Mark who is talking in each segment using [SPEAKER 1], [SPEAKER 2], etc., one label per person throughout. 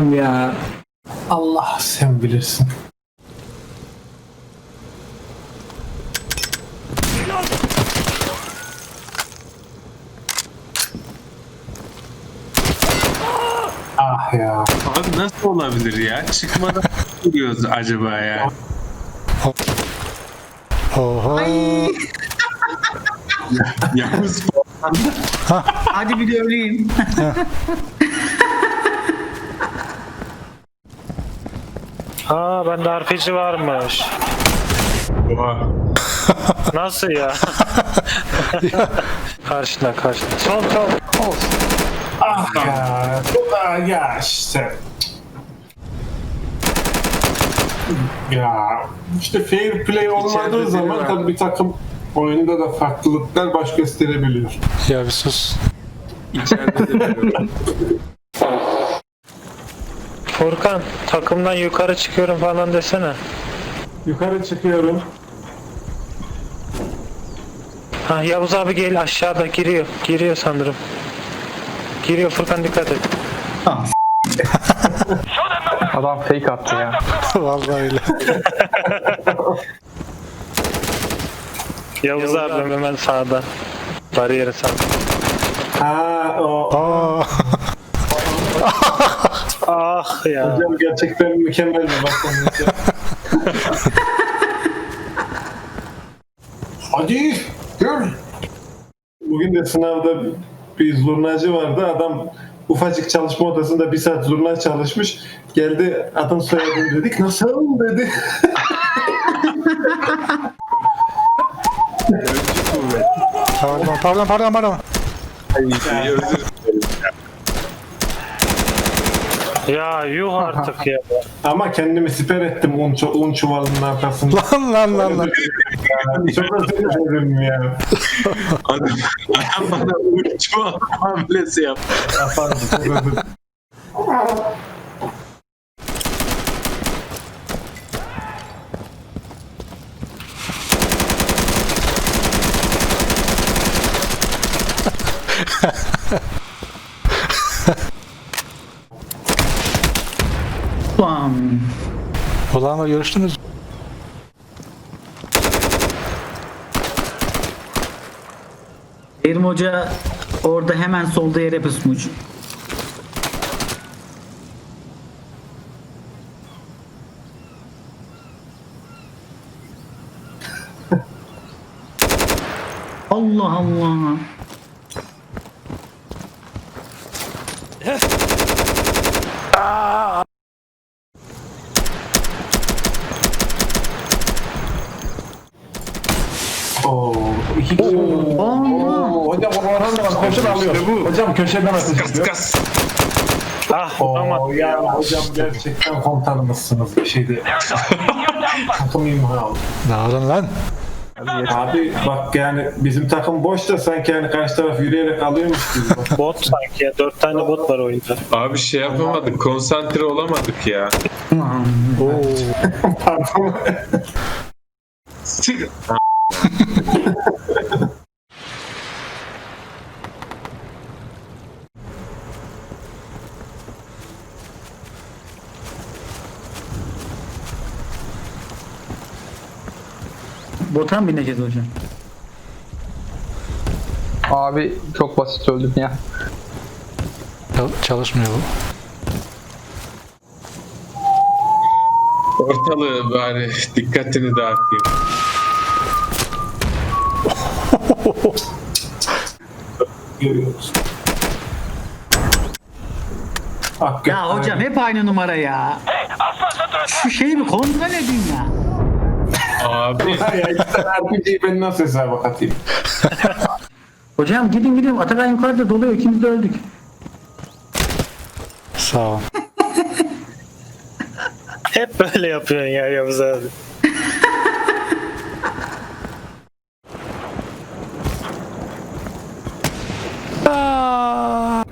[SPEAKER 1] ya.
[SPEAKER 2] Allah sen bilirsin. Ah ya.
[SPEAKER 3] Abi nasıl olabilir ya? Çıkmadan duruyoruz acaba ya?
[SPEAKER 4] Oho.
[SPEAKER 3] Yalnız
[SPEAKER 1] Hadi bir de öleyim.
[SPEAKER 5] Aa bende RPG varmış.
[SPEAKER 3] Oha.
[SPEAKER 5] Nasıl ya? karşına karşına. Sol sol.
[SPEAKER 2] Ah ya. Da ya işte. Ya işte fair play olmadığı zaman tabii bir takım oyunda da farklılıklar baş gösterebiliyor.
[SPEAKER 4] Ya bir sus.
[SPEAKER 3] İçeride.
[SPEAKER 5] Furkan takımdan yukarı çıkıyorum falan desene.
[SPEAKER 2] Yukarı çıkıyorum.
[SPEAKER 5] Ha Yavuz abi gel aşağıda giriyor. Giriyor sanırım. Giriyor Furkan dikkat et.
[SPEAKER 6] Adam fake attı ya.
[SPEAKER 4] Vallahi öyle.
[SPEAKER 5] Yavuz abi hemen sağda. Bariyeri sağ.
[SPEAKER 2] Ha o
[SPEAKER 4] Aa.
[SPEAKER 5] Ah ya.
[SPEAKER 2] hocam gerçekten mükemmel bir başlangıç. Hadi gör. Bugün de sınavda bir zurnacı vardı. Adam ufacık çalışma odasında bir saat zurna çalışmış. Geldi adın soyadını dedik. Nasıl dedi.
[SPEAKER 4] Pardon pardon pardon pardon.
[SPEAKER 3] Ay, özür dilerim.
[SPEAKER 5] Ya yuh artık ya.
[SPEAKER 2] Ama kendimi siper ettim un, çu- un çuvalının arkasında.
[SPEAKER 4] Lan lan lan lan.
[SPEAKER 2] Çok özür dilerim ya.
[SPEAKER 3] Adam, adam bana uçu hamlesi yaptı.
[SPEAKER 2] Pardon, çok özür dilerim.
[SPEAKER 1] Ulan.
[SPEAKER 4] Ulan'la görüştünüz mü?
[SPEAKER 1] Erim Hoca orada hemen solda yere pusmuş. Allah Allah.
[SPEAKER 2] Oo, iki kişi. Oo, hocam Orhan da koşun alıyor. Hocam köşeden atacak.
[SPEAKER 3] Kas.
[SPEAKER 5] Ah
[SPEAKER 2] Oo,
[SPEAKER 5] ama
[SPEAKER 2] ya hocam gerçekten komutanımızsınız bir şey değil. Takım imha oldu.
[SPEAKER 4] Dağılın lan.
[SPEAKER 2] Abi bak yani bizim takım boş da sanki yani karşı taraf yürüyerek alıyormuş gibi. Bak.
[SPEAKER 5] bot sanki ya. Dört tane bot var oyunda.
[SPEAKER 3] Abi şey yapamadık, konsantre olamadık ya.
[SPEAKER 2] Pardon.
[SPEAKER 1] Bota mı bineceğiz hocam?
[SPEAKER 6] Abi çok basit öldüm ya.
[SPEAKER 4] Çal- Çalışmıyor bu.
[SPEAKER 3] Ortalığı bari dikkatini dağıtayım.
[SPEAKER 2] Görüyoruz. Hakikaten.
[SPEAKER 1] Ya hocam hep aynı numara ya. Şu şeyi bir kontrol edin ya.
[SPEAKER 3] Abi
[SPEAKER 2] ya tane RPG'yi ben nasıl hesaba katayım?
[SPEAKER 1] Hocam gidin gidin Atakan yukarıda doluyor ikimiz de öldük.
[SPEAKER 4] Sağ ol.
[SPEAKER 5] Hep böyle yapıyorsun ya Yavuz abi.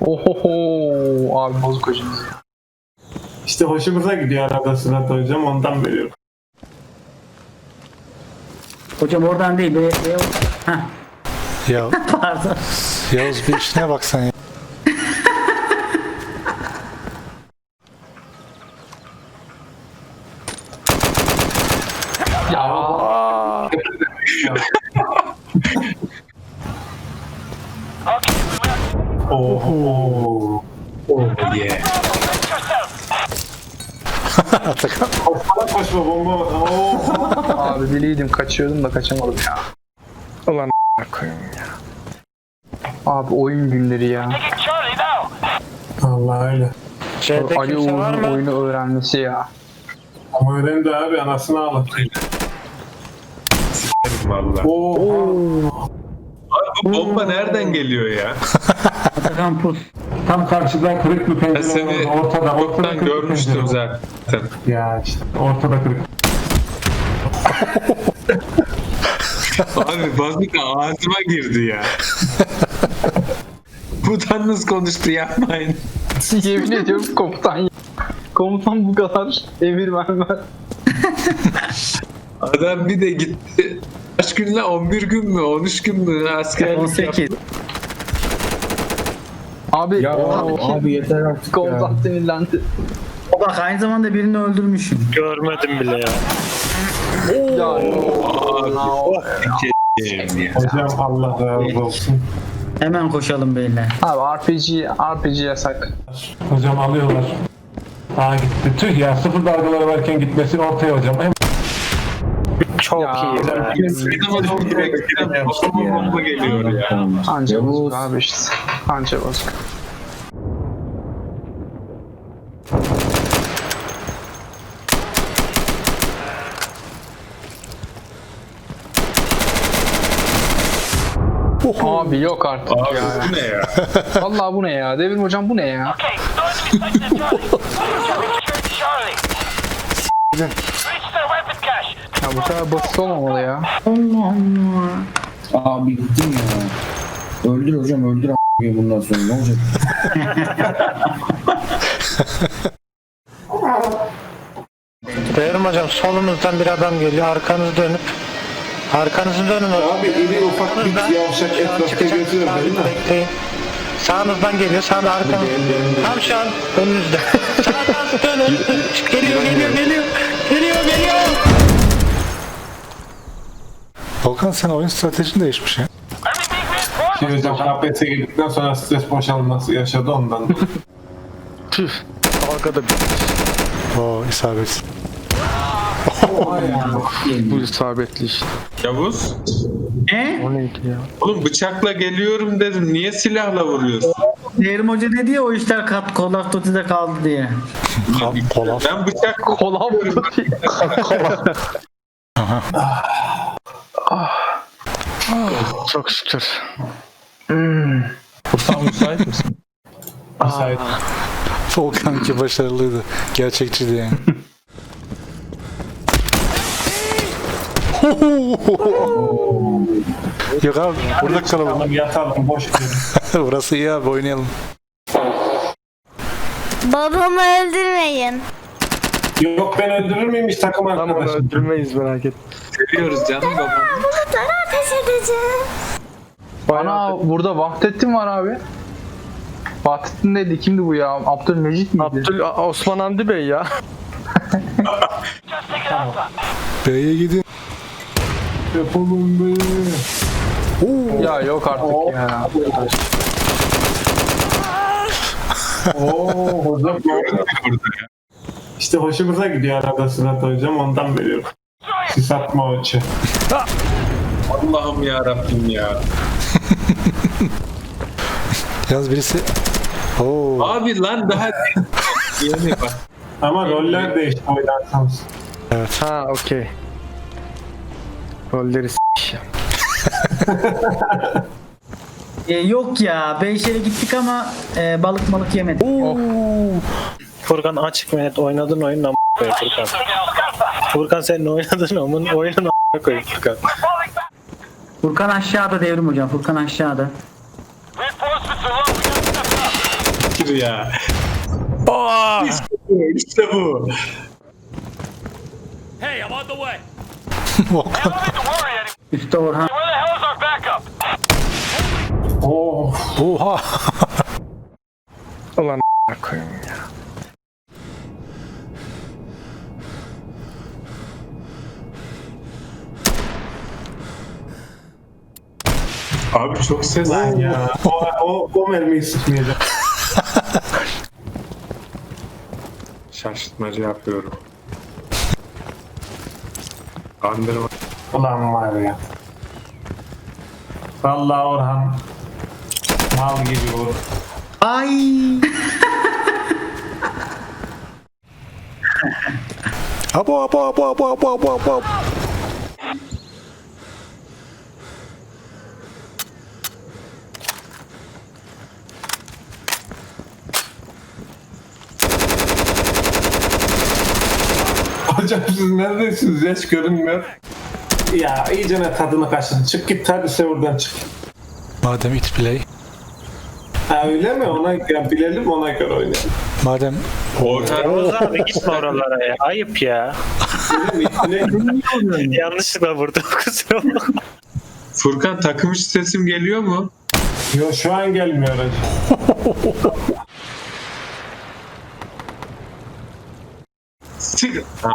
[SPEAKER 6] Ohoho abi bozuk hocamız.
[SPEAKER 2] İşte hoşumuza gidiyor arada sırada hocam ondan veriyorum.
[SPEAKER 1] Hocam oradan değil. Be, be, Heh.
[SPEAKER 4] Ya,
[SPEAKER 1] Pardon.
[SPEAKER 4] Yavuz bir işine bak sen ya.
[SPEAKER 2] Oh, oh, oh yeah.
[SPEAKER 4] Atakan.
[SPEAKER 2] Koşma koşma bomba.
[SPEAKER 6] Abi biliydim kaçıyordum da kaçamadım ya.
[SPEAKER 5] Ulan koyayım ya.
[SPEAKER 6] Abi oyun günleri ya.
[SPEAKER 2] Allah öyle.
[SPEAKER 5] C'de
[SPEAKER 6] Ali
[SPEAKER 5] kimse var
[SPEAKER 6] Uğur'un
[SPEAKER 5] mı?
[SPEAKER 6] oyunu öğrenmesi ya.
[SPEAKER 2] Ama öğrendi abi anasını ağlatıyor.
[SPEAKER 3] Vallahi.
[SPEAKER 2] Oho.
[SPEAKER 3] Bu bomba nereden geliyor ya?
[SPEAKER 1] Atakan pus.
[SPEAKER 2] Tam karşıdan kırık bir
[SPEAKER 3] Ben
[SPEAKER 2] pencere
[SPEAKER 3] seni
[SPEAKER 2] var. Ortada, ortada kırık
[SPEAKER 3] görmüştüm
[SPEAKER 2] pencere var.
[SPEAKER 3] zaten.
[SPEAKER 2] Ya işte ortada kırık.
[SPEAKER 3] Abi bazuka ağzıma girdi ya. Utanınız konuştu yapmayın.
[SPEAKER 6] Yemin ediyorum komutan ya. Komutan bu kadar emir vermez.
[SPEAKER 3] Adam bir de gitti. Kaç gün lan 11 gün mü 13 gün mü askerlik
[SPEAKER 1] 18.
[SPEAKER 3] yaptı.
[SPEAKER 6] Abi,
[SPEAKER 2] Ya
[SPEAKER 6] abi,
[SPEAKER 2] abi yeter artık
[SPEAKER 6] komutan sinirlendi.
[SPEAKER 1] O bak aynı zamanda birini öldürmüşüm.
[SPEAKER 5] Görmedim bile ya.
[SPEAKER 6] Ya
[SPEAKER 3] Sikeyim ya.
[SPEAKER 2] Hocam Allah razı olsun.
[SPEAKER 1] Hemen koşalım beyler.
[SPEAKER 6] abi RPG, RPG yasak.
[SPEAKER 2] Hocam alıyorlar. Aa gitti. Tüh ya sıfır dalgaları varken gitmesi ortaya hocam. Hem
[SPEAKER 5] Çok
[SPEAKER 6] Ya,
[SPEAKER 5] iyi be.
[SPEAKER 3] Bizim adam direkten bomba bomba geliyor ya.
[SPEAKER 6] Anca bozuk abi işte. Anca bozuk. Abi yok artık
[SPEAKER 3] Abi
[SPEAKER 6] ya.
[SPEAKER 3] bu ne ya?
[SPEAKER 6] Vallahi bu ne ya? Devrim hocam bu ne ya? Ya bu kadar basit olmamalı ya.
[SPEAKER 1] Allah Allah.
[SPEAKER 7] Abi gittim ya. Öldür hocam öldür a**ayım bundan sonra ne olacak?
[SPEAKER 5] Devrim hocam solunuzdan bir adam geliyor. Arkanızı dönüp Arkanızı dönün hocam.
[SPEAKER 2] abi iri ufak bir yavşak etrafta değil mi?
[SPEAKER 5] Bekleyin. Sağınızdan geliyor. Sağda arkanız. Tam şu an önünüzde. Sağdan dönün. Geliyor geliyor geliyor. Geliyor geliyor.
[SPEAKER 4] Volkan sen oyun stratejin değişmiş ya.
[SPEAKER 2] Şimdi hocam KPSS'e girdikten sonra stres boşalması yaşadı ondan.
[SPEAKER 5] Dalgada
[SPEAKER 4] Oo isabet.
[SPEAKER 6] Bu isabetli işte.
[SPEAKER 3] Yavuz.
[SPEAKER 1] Ne?
[SPEAKER 5] O neydi ya?
[SPEAKER 3] Oğlum bıçakla geliyorum dedim. Niye silahla vuruyorsun?
[SPEAKER 1] Devrim Hoca dedi ya o işler kat Call of Duty'de kaldı diye.
[SPEAKER 4] Kola.
[SPEAKER 3] Ben bıçakla
[SPEAKER 6] Kola vurdu diye.
[SPEAKER 5] Çok şükür.
[SPEAKER 4] Volkan ki başarılıydı. Gerçekçiydi yani. Yok abi burada kalalım.
[SPEAKER 2] Tamam yatalım boş.
[SPEAKER 4] Burası iyi abi oynayalım.
[SPEAKER 8] Babamı öldürmeyin.
[SPEAKER 2] Yok ben öldürür müyüm hiç takım arkadaşım?
[SPEAKER 5] öldürmeyiz merak etme.
[SPEAKER 3] Seviyoruz canım babam.
[SPEAKER 8] Bulutlara ateş edeceğim.
[SPEAKER 6] Bana burada Vahdettin var abi. Vahdettin neydi? Kimdi bu ya? Abdülmecit miydi?
[SPEAKER 5] Abdül Osman Hamdi Bey ya.
[SPEAKER 4] B'ye gidin.
[SPEAKER 2] Yapalım be.
[SPEAKER 6] Ya yok artık ya.
[SPEAKER 2] Oo hocam. İşte hoşumuza gidiyor arada sırada hocam ondan veriyorum. Sis atma hoca.
[SPEAKER 3] Allah'ım ya Rabbim ya.
[SPEAKER 4] Yalnız birisi... Oo.
[SPEAKER 3] Abi lan daha yeni bak.
[SPEAKER 2] Ama roller değişti oynarsanız.
[SPEAKER 5] Ha okey. Rolleri s***.
[SPEAKER 1] E, yok ya Beyşehir'e gittik ama e, balık malık yemedik.
[SPEAKER 5] Furkan açık mı net oynadın oyunun koyayım Furkan. Furkan senin oynadın oyunun oyunun am koyayım Furkan.
[SPEAKER 1] Furkan aşağıda Devrim Hocam. Furkan aşağıda.
[SPEAKER 3] Dur ya. İşte bu. İşte bu.
[SPEAKER 9] Hey, I'm on the way.
[SPEAKER 1] Üstte Orhan.
[SPEAKER 2] Oo.
[SPEAKER 4] Oha.
[SPEAKER 5] Ulan koyayım ya.
[SPEAKER 3] Abi çok ses.
[SPEAKER 2] Lan ya. O, o, o mermiyi sıkmayacak.
[SPEAKER 3] Şaşırtmacı yapıyorum. Kandırma.
[SPEAKER 2] Ulan var ya. Vallahi Orhan mal gibi olur.
[SPEAKER 1] Ay.
[SPEAKER 4] Abo abo abo abo abo abo abo.
[SPEAKER 2] Hocam siz neredesiniz? Yaş görünmüyor. Ya iyicene tadını kaçırdın. Çık git hadi buradan çık.
[SPEAKER 4] Madem it play.
[SPEAKER 2] Ha öyle mi? Ona ya bilelim ona göre oynayalım.
[SPEAKER 4] Madem
[SPEAKER 5] Oğuz abi gitme oralara ya. Ayıp ya. Yanlışlıkla vurdum kusura bakma.
[SPEAKER 3] Furkan takım içi sesim geliyor mu?
[SPEAKER 2] Yo şu an gelmiyor hacı.
[SPEAKER 9] At Charlie.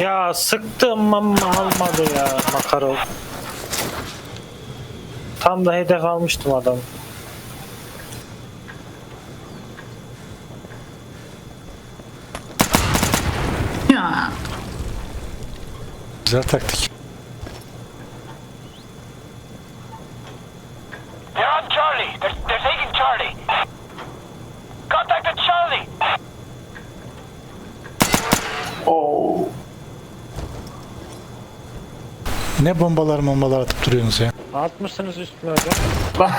[SPEAKER 5] Ya sıktım ama almadı ya Makarov. Tam da hedef almıştım adam.
[SPEAKER 1] Ya.
[SPEAKER 4] güzel taktik. Ne bombalar bombalar atıp duruyorsunuz ya.
[SPEAKER 5] Atmışsınız üstüne hocam.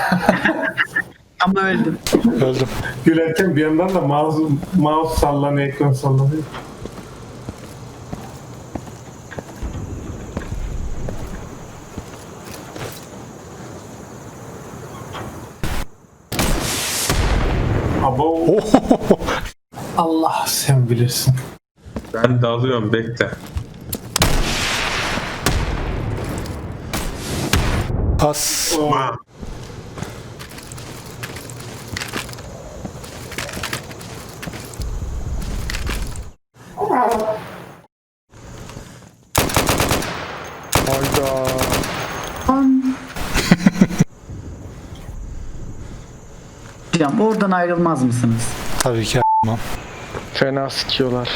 [SPEAKER 1] Ama öldüm.
[SPEAKER 4] Öldüm.
[SPEAKER 2] Gülerken bir yandan da mouse, mouse sallanıyor, ekran sallanıyor. Abo. Allah sen bilirsin.
[SPEAKER 3] Ben dalıyorum bekle.
[SPEAKER 4] As.
[SPEAKER 2] Oo.
[SPEAKER 1] Hocam oradan ayrılmaz mısınız?
[SPEAKER 4] Tabii ki a**mam.
[SPEAKER 5] Fena sikiyorlar.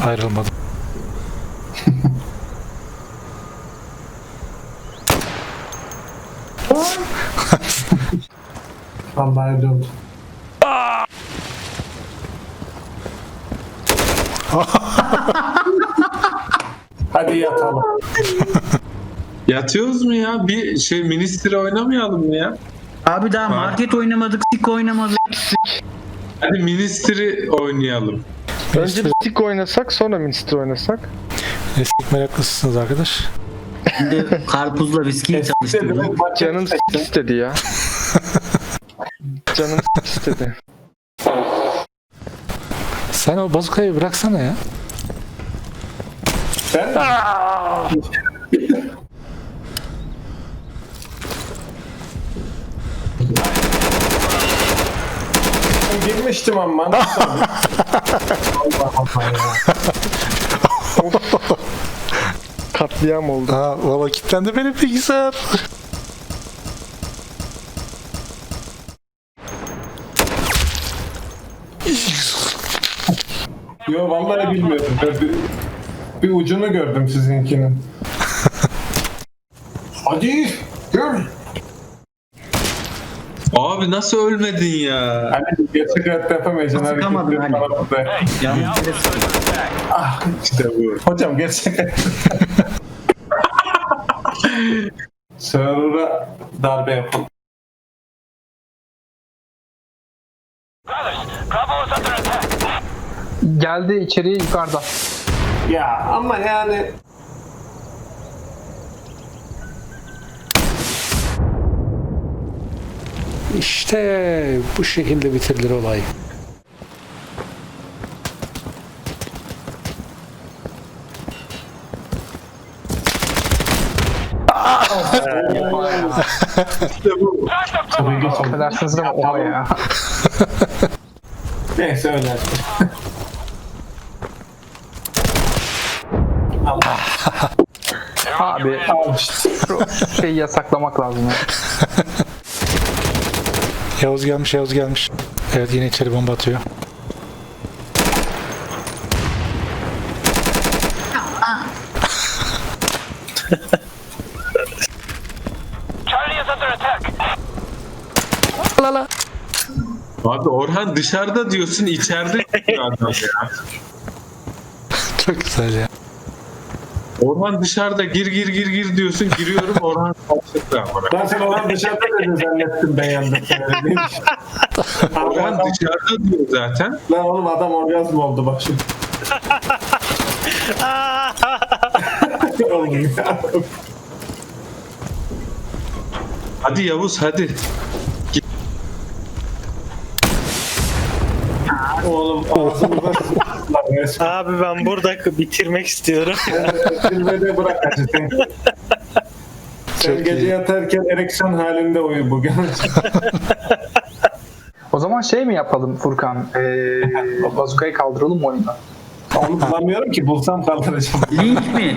[SPEAKER 4] Ayrılmadım.
[SPEAKER 2] Vallahi döndüm. Hadi yatalım.
[SPEAKER 3] Yatıyoruz mu ya? Bir şey ministry oynamayalım mı ya?
[SPEAKER 1] Abi daha market oynamadık, sik oynamadık.
[SPEAKER 3] Hadi ministry oynayalım.
[SPEAKER 4] Önce
[SPEAKER 5] Tik oynasak sonra Minster oynasak.
[SPEAKER 4] Eski meraklısınız arkadaş.
[SPEAKER 1] Şimdi karpuzla viskiyi çalıştırdım.
[SPEAKER 5] Canım istedi ya. Canım istedi.
[SPEAKER 4] Sen o bazukayı bıraksana ya.
[SPEAKER 2] Ben girmiştim ama. Nasıl? Allah Allah ya.
[SPEAKER 5] Katliam oldu.
[SPEAKER 4] Aa valla kilitlendi benim bilgisayar.
[SPEAKER 2] Yo vallahi bilmiyordum. Ben bir, bir ucunu gördüm sizinkinin. Hadi gör.
[SPEAKER 3] Abi nasıl ölmedin ya?
[SPEAKER 2] Hani gerçek hayatta yapamayacağın
[SPEAKER 1] Sıkamadın
[SPEAKER 2] hareketleri
[SPEAKER 1] hani. bir de sıkıntı.
[SPEAKER 2] Ah işte bu. Hocam gerçek. Server'a darbe
[SPEAKER 9] attack.
[SPEAKER 6] Geldi içeriye yukarıda.
[SPEAKER 2] Ya ama yani
[SPEAKER 4] İşte bu şekilde bitirilir olay.
[SPEAKER 2] İşte bu.
[SPEAKER 6] Affedersiniz ama oha ya.
[SPEAKER 2] Neyse öyle.
[SPEAKER 6] Abi şu şeyi yasaklamak lazım ya.
[SPEAKER 4] Yavuz gelmiş Yavuz gelmiş. Evet yine içeri bomba atıyor.
[SPEAKER 9] Charlie is under attack.
[SPEAKER 3] Abi Orhan dışarıda diyorsun içeride diyor adam ya.
[SPEAKER 4] Çok güzel ya.
[SPEAKER 3] Orhan dışarıda gir gir gir gir diyorsun giriyorum Orhan amına.
[SPEAKER 2] Ben sen olan dışarıda dedin zannettim ben yandım.
[SPEAKER 3] Orhan
[SPEAKER 2] adam,
[SPEAKER 3] dışarıda diyor zaten.
[SPEAKER 2] lan oğlum adam orgazm oldu bak şimdi. oğlum ya.
[SPEAKER 3] Hadi Yavuz hadi.
[SPEAKER 2] Oğlum ağzımıza resmen.
[SPEAKER 5] Abi ben burada bitirmek istiyorum.
[SPEAKER 2] Zirvede bırak acı sen.
[SPEAKER 4] Çok
[SPEAKER 2] gece
[SPEAKER 4] iyi.
[SPEAKER 2] yatarken ereksiyon halinde uyu bugün.
[SPEAKER 6] O zaman şey mi yapalım Furkan? Ee, bazukayı kaldıralım mı oyundan?
[SPEAKER 2] Onu bulamıyorum ki bulsam kaldıracağım.
[SPEAKER 1] Link mi?